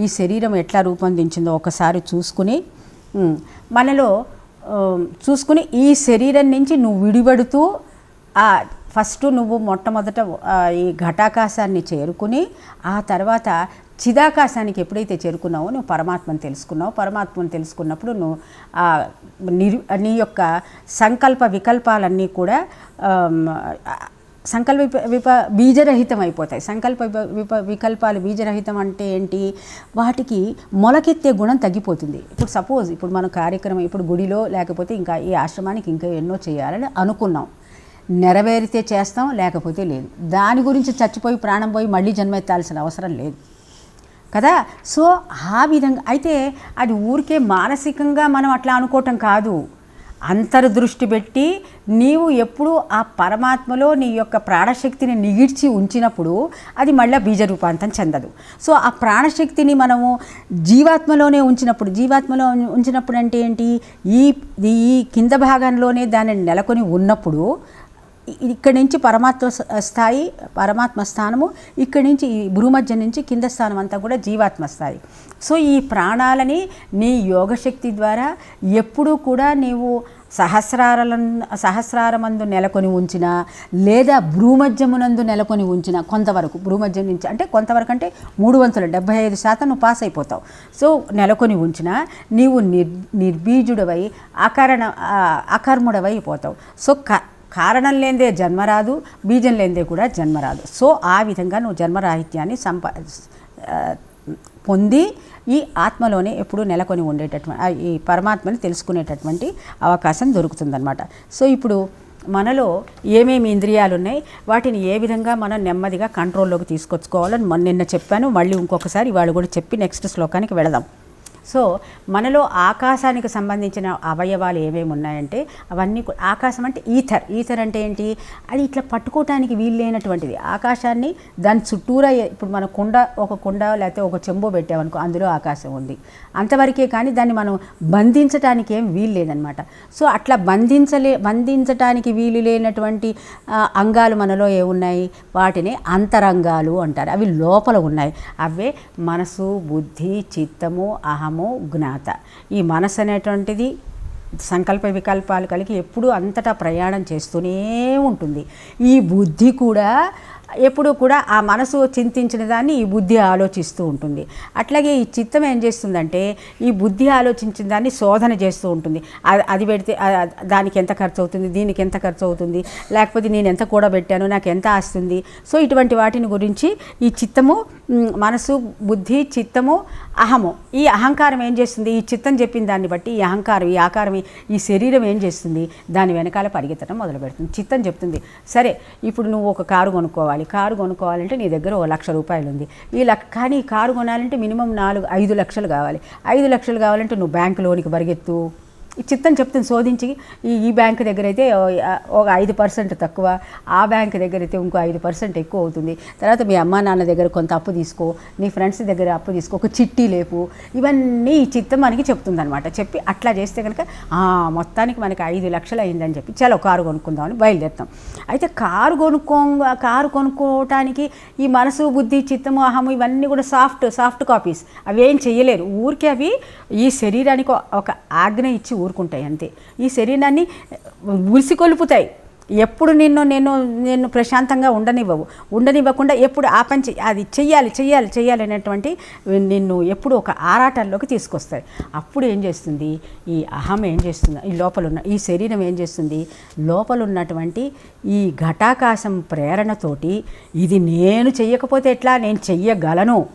ఈ శరీరం ఎట్లా రూపొందించిందో ఒకసారి చూసుకుని మనలో చూసుకుని ఈ శరీరం నుంచి నువ్వు విడిపడుతూ ఆ ఫస్ట్ నువ్వు మొట్టమొదట ఈ ఘటాకాశాన్ని చేరుకుని ఆ తర్వాత చిదాకాశానికి ఎప్పుడైతే చేరుకున్నావో నువ్వు పరమాత్మను తెలుసుకున్నావు. పరమాత్మను తెలుసుకున్నప్పుడు నువ్వు ఆ నిరు నీ యొక్క సంకల్ప వికల్పాలన్నీ కూడా సంకల్ప విప విప బీజరహితం అయిపోతాయి సంకల్ప విప- వికల్పాలు బీజరహితం అంటే ఏంటి? వాటికి మొలకెత్తే గుణం తగ్గిపోతుంది. ఇప్పుడు సపోజ్ ఇప్పుడు మనం కార్యక్రమం ఇప్పుడు గుడిలో లేకపోతే ఇంకా ఈ ఆశ్రమానికి ఇంకా ఎన్నో చేయాలని అనుకున్నాం. నెరవేరితే చేస్తాం లేకపోతే లేదు. దాని గురించి చచ్చిపోయి ప్రాణం పోయి మళ్ళీ జన్మెత్తాల్సిన అవసరం లేదు. కదా? సో ఆ విధంగా అయితే అది ఊరికే మానసికంగా మనం అట్లా అనుకోవటం కాదు. అంతర్దృష్టి పెట్టి నీవు ఎప్పుడు ఆ పరమాత్మలో నీ యొక్క ప్రాణశక్తిని నిగిడ్చి ఉంచినప్పుడు అది మళ్ళీ బీజ రూపాంతం చెందదు. సో ఆ ప్రాణశక్తిని మనము జీవాత్మలోనే ఉంచినప్పుడు జీవాత్మలో ఉంచినప్పుడు అంటే ఏంటి? ఈ ఈ కింద భాగంలోనే దానిని నెలకొని ఉన్నప్పుడు ఇక్కడి నుంచి పరమాత్మ స్థాయి పరమాత్మ స్థానము ఇక్కడి నుంచి ఈ భూమధ్య నుంచి కింద స్థానం అంతా కూడా జీవాత్మ స్థాయి. సో ఈ ప్రాణాలని నీ యోగశక్తి ద్వారా ఎప్పుడూ కూడా నీవు సహస్రాల సహస్రారమందు నెలకొని ఉంచిన లేదా భ్రూమధ్యమునందు నెలకొని ఉంచిన కొంతవరకు భ్రూమధ్యం నుంచి అంటే కొంతవరకు అంటే మూడు వంతులు డెబ్బై ఐదు శాతం నువ్వు పాస్ అయిపోతావు. సో నెలకొని ఉంచిన నీవు నిర్ నిర్బీజుడవై అకరణ అకర్ముడవై పోతావు. సో క కారణం లేనిదే జన్మ రాదు బీజం లేనిదే కూడా జన్మ రాదు సో ఆ విధంగా నువ్వు జన్మరాహిత్యాన్ని సంపా పొంది ఈ ఆత్మలోనే ఎప్పుడూ నెలకొని ఉండేటటువంటి ఈ పరమాత్మని తెలుసుకునేటటువంటి అవకాశం దొరుకుతుందన్నమాట. సో ఇప్పుడు మనలో ఏమేమి ఇంద్రియాలు ఉన్నాయి వాటిని ఏ విధంగా మనం నెమ్మదిగా కంట్రోల్లోకి తీసుకొచ్చుకోవాలని మొన్న నిన్న చెప్పాను. మళ్ళీ ఇంకొకసారి వాళ్ళు కూడా చెప్పి నెక్స్ట్ శ్లోకానికి వెళదాం. సో మనలో ఆకాశానికి సంబంధించిన అవయవాలు ఏమేమి ఉన్నాయంటే అవన్నీ ఆకాశం అంటే ఈథర్. ఈథర్ అంటే ఏంటి? అది ఇట్లా పట్టుకోవటానికి వీలు లేనటువంటిది. ఆకాశాన్ని దాని చుట్టూరా ఇప్పుడు మన కుండ ఒక కుండ లేకపోతే ఒక చెంబు పెట్టామనుకో అందులో ఆకాశం ఉంది. అంతవరకే కానీ దాన్ని మనం బంధించటానికి ఏం వీలు లేదనమాట. సో అట్లా బంధించలే బంధించటానికి వీలు లేనటువంటి అంగాలు మనలో ఏ ఉన్నాయి? వాటిని అంతరంగాలు అంటారు. అవి లోపల ఉన్నాయి. అవే మనసు బుద్ధి చిత్తము అహం అహము జ్ఞాత. ఈ మనసు అనేటువంటిది సంకల్ప వికల్పాలు కలిగి ఎప్పుడూ అంతటా ప్రయాణం చేస్తూనే ఉంటుంది. ఈ బుద్ధి కూడా ఎప్పుడు కూడా ఆ మనసు చింతించిన దాన్ని ఈ బుద్ధి ఆలోచిస్తూ ఉంటుంది. అట్లాగే ఈ చిత్తం ఏం చేస్తుందంటే ఈ బుద్ధి ఆలోచించిన దాన్ని శోధన చేస్తూ ఉంటుంది. అది- అది పెడితే దానికి ఎంత ఖర్చు అవుతుంది దీనికి ఎంత ఖర్చు అవుతుంది లేకపోతే నేను ఎంత కూడబెట్టాను నాకు ఎంత ఆస్తుంది సో ఇటువంటి వాటిని గురించి ఈ చిత్తము మనసు బుద్ధి చిత్తము అహము. ఈ అహంకారం ఏం చేస్తుంది? ఈ చిత్తం చెప్పిన దాన్ని బట్టి ఈ అహంకారం ఈ ఆకారం ఈ- శరీరం ఏం చేస్తుంది? దాని వెనకాల పరిగెత్తడం మొదలు పెడుతుంది. చిత్తం చెప్తుంది సరే ఇప్పుడు నువ్వు ఒక కారు కొనుక్కోవాలి. కారు కొనుక్కోవాలంటే నీ దగ్గర ఒక లక్ష రూపాయలు ఉంది. ఈ లక్ కానీ ఈ కారు కొనాలంటే మినిమం నాలుగు ఐదు లక్షలు కావాలి. ఐదు లక్షలు కావాలంటే నువ్వు బ్యాంకు లోనికి పరిగెత్తు. చిత్తం చెప్తుంది శోధించి. ఈ ఈ బ్యాంక్ దగ్గర అయితే ఒక ఐదు పర్సెంట్ తక్కువ ఆ బ్యాంక్ దగ్గర అయితే ఇంకో ఐదు పర్సెంట్ ఎక్కువ అవుతుంది. తర్వాత మీ అమ్మా నాన్న దగ్గర కొంత అప్పు తీసుకో నీ ఫ్రెండ్స్ దగ్గర అప్పు తీసుకో ఒక చిట్టి లేపు. ఇవన్నీ ఈ చిత్తం మనకి చెప్తుందనమాట చెప్పి అట్లా చేస్తే కనుక "ఆ, మొత్తానికి మనకి ఐదు లక్షలు అయిందని చెప్పి చాలా కారు కొనుక్కుందామని బయలుదేరుతాం. అయితే కారు కొనుక్కో కారు కొనుక్కోవటానికి ఈ మనసు బుద్ధి చిత్తము అహము ఇవన్నీ కూడా సాఫ్ట్ సాఫ్ట్ కాపీస్. అవి ఏం చేయలేరు ఊరికే అవి ఈ శరీరానికి ఒక ఆజ్ఞ ఇచ్చి ఊరుకుంటాయి అంతే. ఈ శరీరాన్ని ఉలిసికొల్పుతాయి. ఎప్పుడు నిన్ను నేను నేను ప్రశాంతంగా ఉండనివ్వవు. ఉండనివ్వకుండా ఎప్పుడు ఆ పని అది చెయ్యాలి చెయ్యాలి చెయ్యాలి అనేటువంటి నిన్ను ఎప్పుడు ఒక ఆరాటంలోకి తీసుకొస్తాయి. అప్పుడు ఏం చేస్తుంది? ఈ అహం ఏం చేస్తుంది? ఈ లోపల ఉన్న ఈ శరీరం ఏం చేస్తుంది? లోపల ఉన్నటువంటి ఈ ఘటాకాశం ప్రేరణతోటి ఇది నేను చెయ్యకపోతే ఎట్లా? నేను చెయ్యగలను.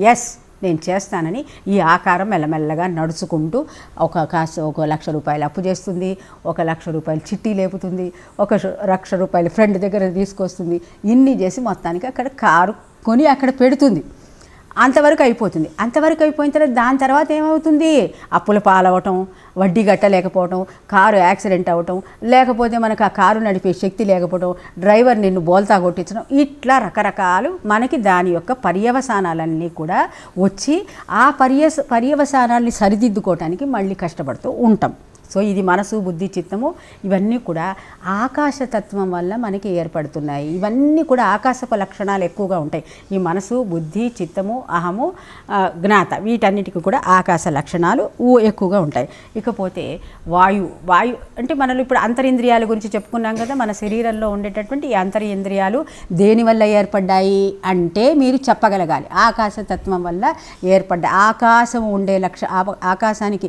ఎస్ నేను చేస్తానని ఈ ఆకారం మెల్లమెల్లగా నడుచుకుంటూ ఒక కాస్త ఒక లక్ష రూపాయలు అప్పు చేస్తుంది ఒక లక్ష రూపాయలు చిట్టి లేపుతుంది ఒక లక్ష రూపాయలు ఫ్రెండ్ దగ్గర తీసుకొస్తుంది. ఇన్ని చేసి మొత్తానికి అక్కడ కారు కొని అక్కడ పెడుతుంది. అంతవరకు అయిపోతుంది. అంతవరకు అయిపోయిన తర్వాత దాని తర్వాత ఏమవుతుంది? అప్పుల పాలవటం వడ్డీ కట్టలేకపోవటం కారు యాక్సిడెంట్ అవ్వటం లేకపోతే మనకు ఆ కారు నడిపే శక్తి లేకపోవటం డ్రైవర్ నిన్ను బోల్తా కొట్టించడం ఇట్లా రకరకాలు మనకి దాని యొక్క పర్యవసానాలన్నీ కూడా వచ్చి ఆ పర్య పర్యవసానాల్ని సరిదిద్దుకోవటానికి మళ్ళీ కష్టపడుతూ ఉంటాం. సో ఇది మనసు బుద్ధి చిత్తము ఇవన్నీ కూడా ఆకాశతత్వం వల్ల మనకి ఏర్పడుతున్నాయి. ఇవన్నీ కూడా ఆకాశపు లక్షణాలు ఎక్కువగా ఉంటాయి. ఈ మనసు బుద్ధి చిత్తము అహము జ్ఞాత వీటన్నిటికీ కూడా ఆకాశ లక్షణాలు ఊ ఎక్కువగా ఉంటాయి. ఇకపోతే వాయు వాయు అంటే మనలో ఇప్పుడు అంతరింద్రియాల గురించి చెప్పుకున్నాం కదా మన శరీరంలో ఉండేటటువంటి ఈ అంతరింద్రియాలు దేనివల్ల ఏర్పడ్డాయి అంటే మీరు చెప్పగలగాలి. ఆకాశతత్వం వల్ల ఏర్పడ్డ ఆకాశం ఉండే లక్ష ఆకాశానికి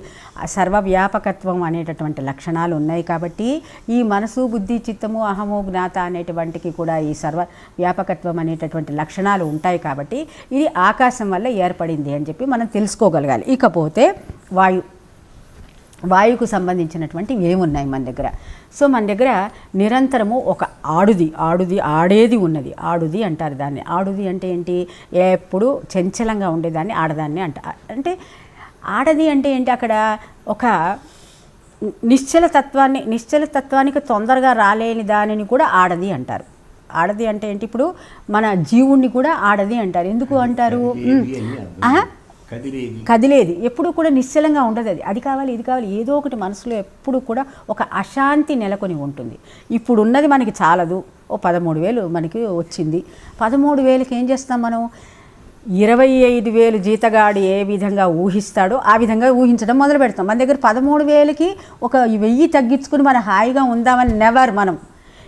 సర్వవ్యాపకత్వం అనేటటువంటి లక్షణాలు ఉన్నాయి కాబట్టి ఈ మనసు బుద్ధి చిత్తము అహము జ్ఞాత అనేటువంటికి కూడా ఈ సర్వ వ్యాపకత్వం అనేటటువంటి లక్షణాలు ఉంటాయి కాబట్టి ఇది ఆకాశం వల్ల ఏర్పడింది అని చెప్పి మనం తెలుసుకోగలగాలి. ఇకపోతే వాయు వాయువుకు సంబంధించినటువంటి ఏమున్నాయి మన దగ్గర? సో మన దగ్గర నిరంతరము ఒక ఆడుది ఆడుది ఆడేది ఉన్నది. ఆడుది అంటారు దాన్ని. ఆడుది అంటే ఏంటి? ఎప్పుడు చంచలంగా ఉండేదాన్ని ఆడదాన్ని అంట అంటే ఆడది అంటే ఏంటి అక్కడ? ఒక నిశ్చల తత్వాన్ని నిశ్చల తత్వానికి తొందరగా రాలేని దానిని కూడా ఆడది అంటారు. ఆడది అంటే ఏంటి? ఇప్పుడు మన జీవుణ్ణి కూడా ఆడది అంటారు. ఎందుకు అంటారు? కదిలేది. ఎప్పుడు కూడా నిశ్చలంగా ఉండదు అది. అది కావాలి ఇది కావాలి. ఏదో ఒకటి మనసులో ఎప్పుడు కూడా ఒక అశాంతి నెలకొని ఉంటుంది. ఇప్పుడు ఉన్నది మనకి చాలదు. ఓ పదమూడు వేలు మనకి వచ్చింది. పదమూడు వేలకి ఏం చేస్తాం మనం? ఇరవై ఐదు వేలు జీతగాడు ఏ విధంగా ఊహిస్తాడో ఆ విధంగా ఊహించడం మొదలు పెడతాం మన దగ్గర పదమూడు వేలకి ఒక వెయ్యి తగ్గించుకుని మనం హాయిగా ఉందామని నెవర్ మనం.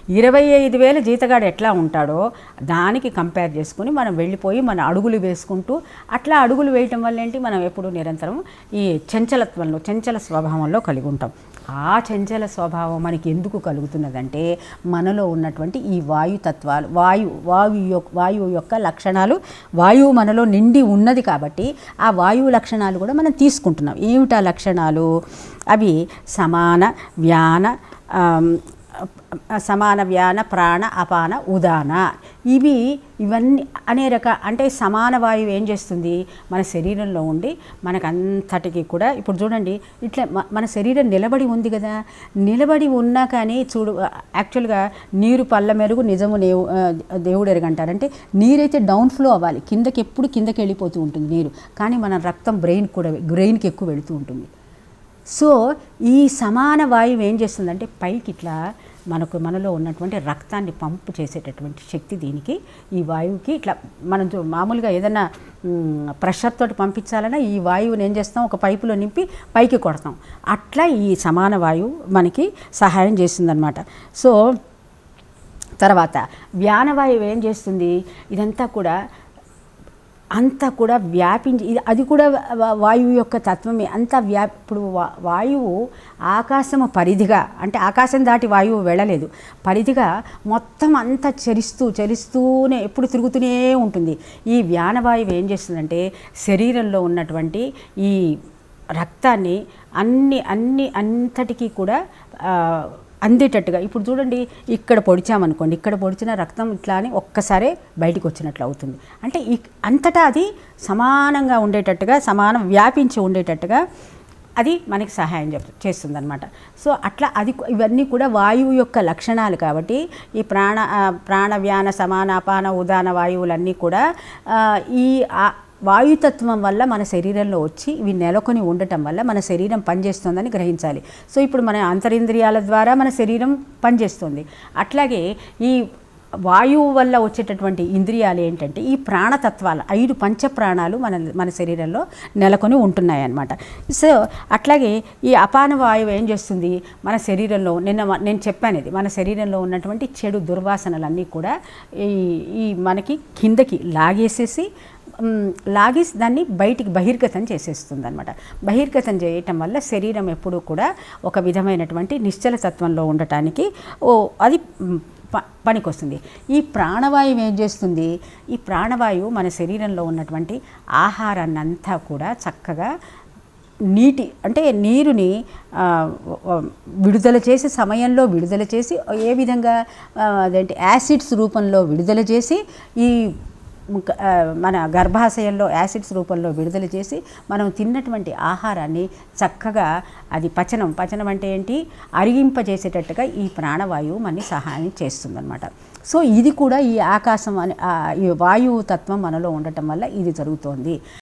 ఇరవై ఐదు వేల జీతగాడు ఎట్లా ఉంటాడో దానికి కంపేర్ చేసుకుని మనం వెళ్ళిపోయి మన అడుగులు వేసుకుంటూ అట్లా అడుగులు వేయటం వల్ల ఏంటి? మనం ఎప్పుడు నిరంతరం ఈ చంచలత్వంలో చంచల స్వభావంలో కలిగి ఉంటాం. ఆ చంచల స్వభావం మనకి ఎందుకు కలుగుతున్నదంటే మనలో ఉన్నటువంటి ఈ వాయు తత్వాలు వాయు వాయు యొక్క వాయువు యొక్క లక్షణాలు వాయువు మనలో నిండి ఉన్నది కాబట్టి ఆ వాయువు లక్షణాలు కూడా మనం తీసుకుంటున్నాం. ఏమిటా లక్షణాలు? అవి సమాన వ్యాన సమాన వ్యాన ప్రాణ అపాన ఉదాన. ఇవి ఇవన్నీ అనే రక అంటే సమాన వాయువు ఏం చేస్తుంది? మన శరీరంలో ఉండి మనకంతటికి కూడా ఇప్పుడు చూడండి ఇట్లా మన శరీరం నిలబడి ఉంది కదా. నిలబడి ఉన్నా కానీ చూడు యాక్చువల్గా నీరు పళ్ళ మెరుగు నిజము నేవు దేవుడు ఎరగంటారంటే నీరైతే డౌన్ ఫ్లో అవ్వాలి. కిందకి ఎప్పుడు కిందకి వెళ్ళిపోతూ ఉంటుంది నీరు. కానీ మన రక్తం బ్రెయిన్ కూడా బ్రెయిన్కి ఎక్కువ వెళుతూ ఉంటుంది. సో ఈ సమాన వాయువు ఏం చేస్తుందంటే పైకి ఇట్లా మనకు మనలో ఉన్నటువంటి రక్తాన్ని పంపు చేసేటటువంటి శక్తి దీనికి ఈ వాయువుకి ఇట్లా మనం మామూలుగా ఏదైనా మ్, ప్రెషర్ తోటి పంపించాలన్నా ఈ వాయువుని ఏం చేస్తాం? ఒక పైపులో నింపి పైకి కొడతాం. అట్లా ఈ సమాన వాయువు మనకి సహాయం చేస్తుందన్నమాట. సో తర్వాత వ్యానవాయువు ఏం చేస్తుంది? ఇదంతా కూడా అంతా కూడా వ్యాపించి ఇది అది కూడా వాయువు యొక్క తత్వమే. అంతా వ్యా ఇప్పుడు వాయువు ఆకాశము పరిధిగా అంటే ఆకాశం దాటి వాయువు వెళ్ళలేదు. పరిధిగా మొత్తం అంతా చరిస్తూ చరిస్తూనే ఎప్పుడు తిరుగుతూనే ఉంటుంది. ఈ వ్యానవాయువు ఏం చేస్తుందంటే శరీరంలో ఉన్నటువంటి ఈ రక్తాన్ని అన్ని అన్ని అంతటికీ కూడా అందేటట్టుగా. ఇప్పుడు చూడండి ఇక్కడ పొడిచామనుకోండి ఇక్కడ పొడిచిన రక్తం ఇట్లా అని ఒక్కసారే బయటికి వచ్చినట్లు అవుతుంది. అంటే ఈ అంతటా అది సమానంగా ఉండేటట్టుగా సమానం వ్యాపించి ఉండేటట్టుగా అది మనకి సహాయం చెప్ చేస్తుందన్నమాట. సో అట్లా అది ఇవన్నీ కూడా వాయువు యొక్క లక్షణాలు కాబట్టి ఈ ప్రాణ ప్రాణవ్యాన ప్రాణ వ్యాన ఉదాన వాయువులన్నీ కూడా ఈ వాయుతత్వం వల్ల మన శరీరంలో వచ్చి ఇవి నెలకొని ఉండటం వల్ల మన శరీరం పనిచేస్తుందని గ్రహించాలి. సో ఇప్పుడు మన అంతరింద్రియాల ద్వారా మన శరీరం పనిచేస్తుంది. అట్లాగే ఈ వాయువు వల్ల వచ్చేటటువంటి ఇంద్రియాలు ఏంటంటే ఈ ప్రాణతత్వాలు ఐదు పంచ ప్రాణాలు మన మన శరీరంలో నెలకొని ఉంటున్నాయి అన్నమాట సో అట్లాగే ఈ అపాన వాయువు ఏం చేస్తుంది? మన శరీరంలో నిన్న నేను చెప్పాను ఇది మన శరీరంలో ఉన్నటువంటి చెడు దుర్వాసనలన్నీ కూడా ఈ ఈ మనకి కిందకి లాగేసేసి లాగేసి దాన్ని బయటికి బహిర్గతం చేసేస్తుంది అనమాట బహిర్గతం చేయటం వల్ల శరీరం ఎప్పుడూ కూడా ఒక విధమైనటువంటి నిశ్చల తత్వంలో ఉండటానికి ఓ అది ప- పనికొస్తుంది. ఈ ప్రాణవాయువు ఏం చేస్తుంది? ఈ ప్రాణవాయువు మన శరీరంలో ఉన్నటువంటి ఆహారాన్ని అంతా కూడా చక్కగా నీటి అంటే నీరుని విడుదల చేసి సమయంలో విడుదల చేసి ఏ విధంగా అదేంటి యాసిడ్స్ రూపంలో విడుదల చేసి ఈ మన గర్భాశయంలో యాసిడ్స్ రూపంలో విడుదల చేసి మనం తిన్నటువంటి ఆహారాన్ని చక్కగా అది పచనం పచనం అంటే ఏంటి? అరిగింపజేసేటట్టుగా ఈ ప్రాణవాయువు మనని సహాయం చేస్తుందన్నమాట. సో ఇది కూడా ఈ ఆకాశం అనే ఈ వాయువు తత్వం మనలో ఉండటం వల్ల ఇది జరుగుతోంది.